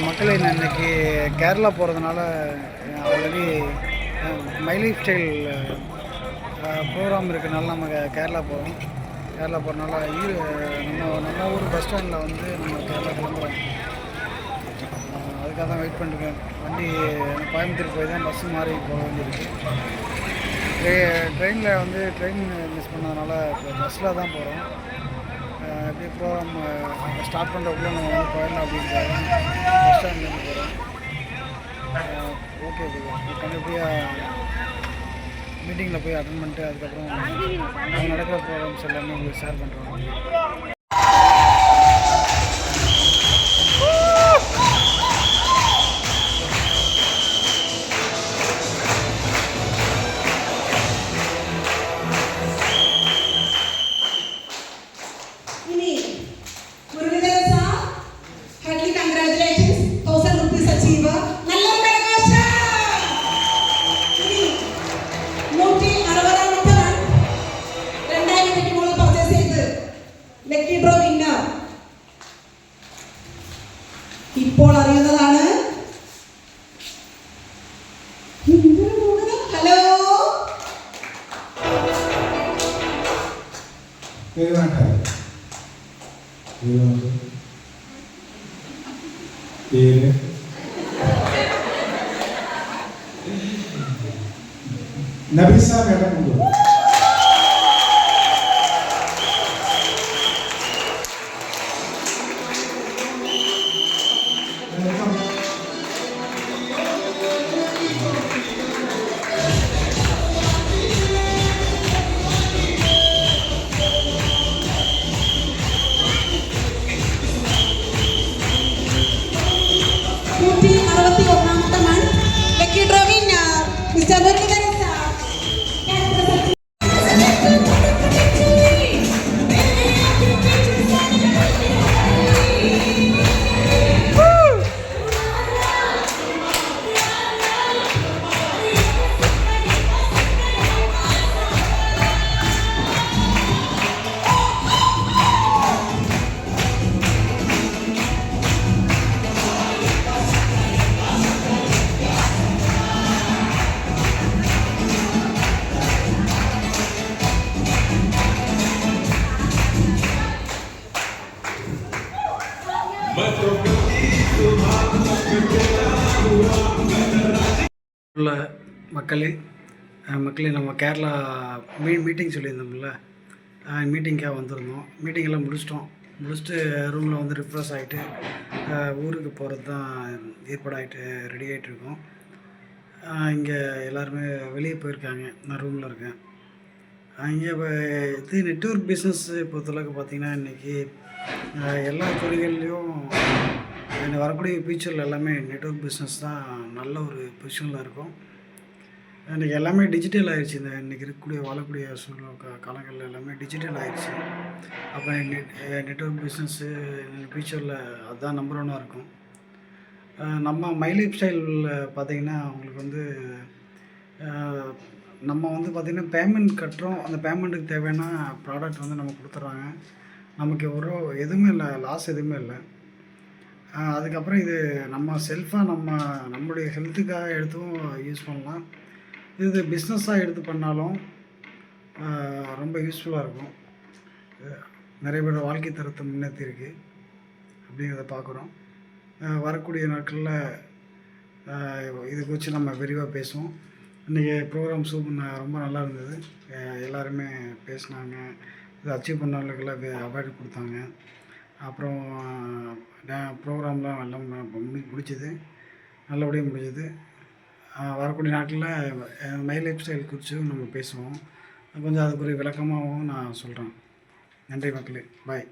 மக்களே நான் இன்னைக்கு கேரளா போகிறதுனால ஆல்ரெடி லைஃப் ஸ்டைல் ப்ரோக்ராம் இருக்கனால நம்ம கேரளா போகிறோம் கேரளா போகிறனால ஈரு நம்ம நம்ம ஊர் பஸ் ஸ்டாண்டில் வந்து நம்ம கேரளா கிளம்புறோம். அதுக்காக தான் வெயிட் பண்ணிருக்கேன். வண்டி கோயம்புத்தூர் போய் தான் பஸ்ஸு மாறி போக வேண்டியிருக்கு. ட்ரெயினில் வந்து ட்ரெயின் மிஸ் பண்ணதுனால இப்போ பஸ்ஸில் தான் போகிறோம் அப்படியே ப்ரோக்ராம் ஸ்டார்ட் பண்ணுறதுக்குள்ள நம்ம வந்து போயிடலாம் அப்படின்ட்டு பஸ் ஸ்டாண்ட்லேருந்து போகிறோம் ஓகே ஓகே கண்டிப்பாக மீட்டிங்கில் போய் அட்டன் பண்ணிட்டு அதுக்கப்புறம் நடக்கிற ப்ரோக்ராம்ஸ் எல்லாமே உங்களுக்கு ஷேர் பண்ணுறோம் ഇപ്പോൾ അറിയുന്നതാണ്? ഹലോ പേര്. Nabeesa Thank you. உள்ள மக்களே மக்களே நம்ம கேரளா மீ மீட்டிங் சொல்லியிருந்தோம்ல மீட்டிங்காக வந்திருந்தோம். மீட்டிங்கெல்லாம் முடிச்சிட்டோம். முடிச்சுட்டு ரூமில் வந்து ரிஃப்ரெஷ் ஆகிட்டு ஊருக்கு போகிறது தான் ஏற்பாடாகிட்டு ரெடி ஆகிட்ருக்கோம் இங்கே எல்லாருமே வெளியே போயிருக்காங்க. நான் ரூமில் இருக்கேன். இங்கே இப்போ இது நெட்ஒர்க் பிஸ்னஸ் பொறுத்தளவுக்கு பார்த்திங்கன்னா இன்றைக்கி எல்லா துறைகள்லேயும் இந்த வரக்கூடிய ஃபியூச்சரில் எல்லாமே நெட்ஒர்க் பிஸ்னஸ் தான் நல்ல ஒரு பொசிஷனில் இருக்கும். இன்றைக்கி எல்லாமே டிஜிட்டல் ஆகிடுச்சு இந்த இன்றைக்கி இருக்கக்கூடிய வாழக்கூடிய சூழ்நிலை காலங்களில் எல்லாமே டிஜிட்டல் ஆகிடுச்சு அப்போ நெட் நெட்ஒர்க் பிஸ்னஸ்ஸு ஃபியூச்சரில் அதுதான் நம்பர் ஒன்னாக இருக்கும். நம்ம மை லைஃப் ஸ்டைலில் பார்த்தீங்கன்னா அவங்களுக்கு வந்து நம்ம வந்து பார்த்திங்கன்னா பேமெண்ட் கட்டுறோம். அந்த பேமெண்ட்டுக்கு தேவையான ப்ராடக்ட் வந்து நம்ம கொடுத்துட்றாங்க. நமக்கு ஒரு எதுவுமே இல்லை லாஸ் எதுவுமே இல்லை. அதுக்கப்புறம் இது நம்ம செல்ஃபாக நம்ம நம்மளுடைய ஹெல்த்துக்காக எடுத்தும் யூஸ் பண்ணலாம். இது பிஸ்னஸாக எடுத்து பண்ணாலும் ரொம்ப யூஸ்ஃபுல்லாக இருக்கும். நிறைய பேர் வாழ்க்கை தரத்தை முன்னேற்றிருக்கு அப்படிங்கிறத பார்க்குறோம் வரக்கூடிய நாட்களில் இது குறித்து நம்ம விரிவாக பேசுவோம். இன்றைக்கி ப்ரோக்ராம் சூப்பர் ரொம்ப நல்லா இருந்தது. எல்லாருமே பேசினாங்க. இதை அச்சீவ் பண்ணவங்களுக்கெல்லாம் அவார்டு கொடுத்தாங்க. அப்புறம் ப்ரோக்ராம்லாம் எல்லாம் முடிச்சது நல்லபடியாக முடிஞ்சது. வரக்கூடிய நாட்களில் மை லைஃப் ஸ்டைல் குறித்தும் நம்ம பேசுவோம். கொஞ்சம் அதுக்குரிய விளக்கமாகவும் நான் சொல்கிறேன் நன்றி மக்களே. பாய்.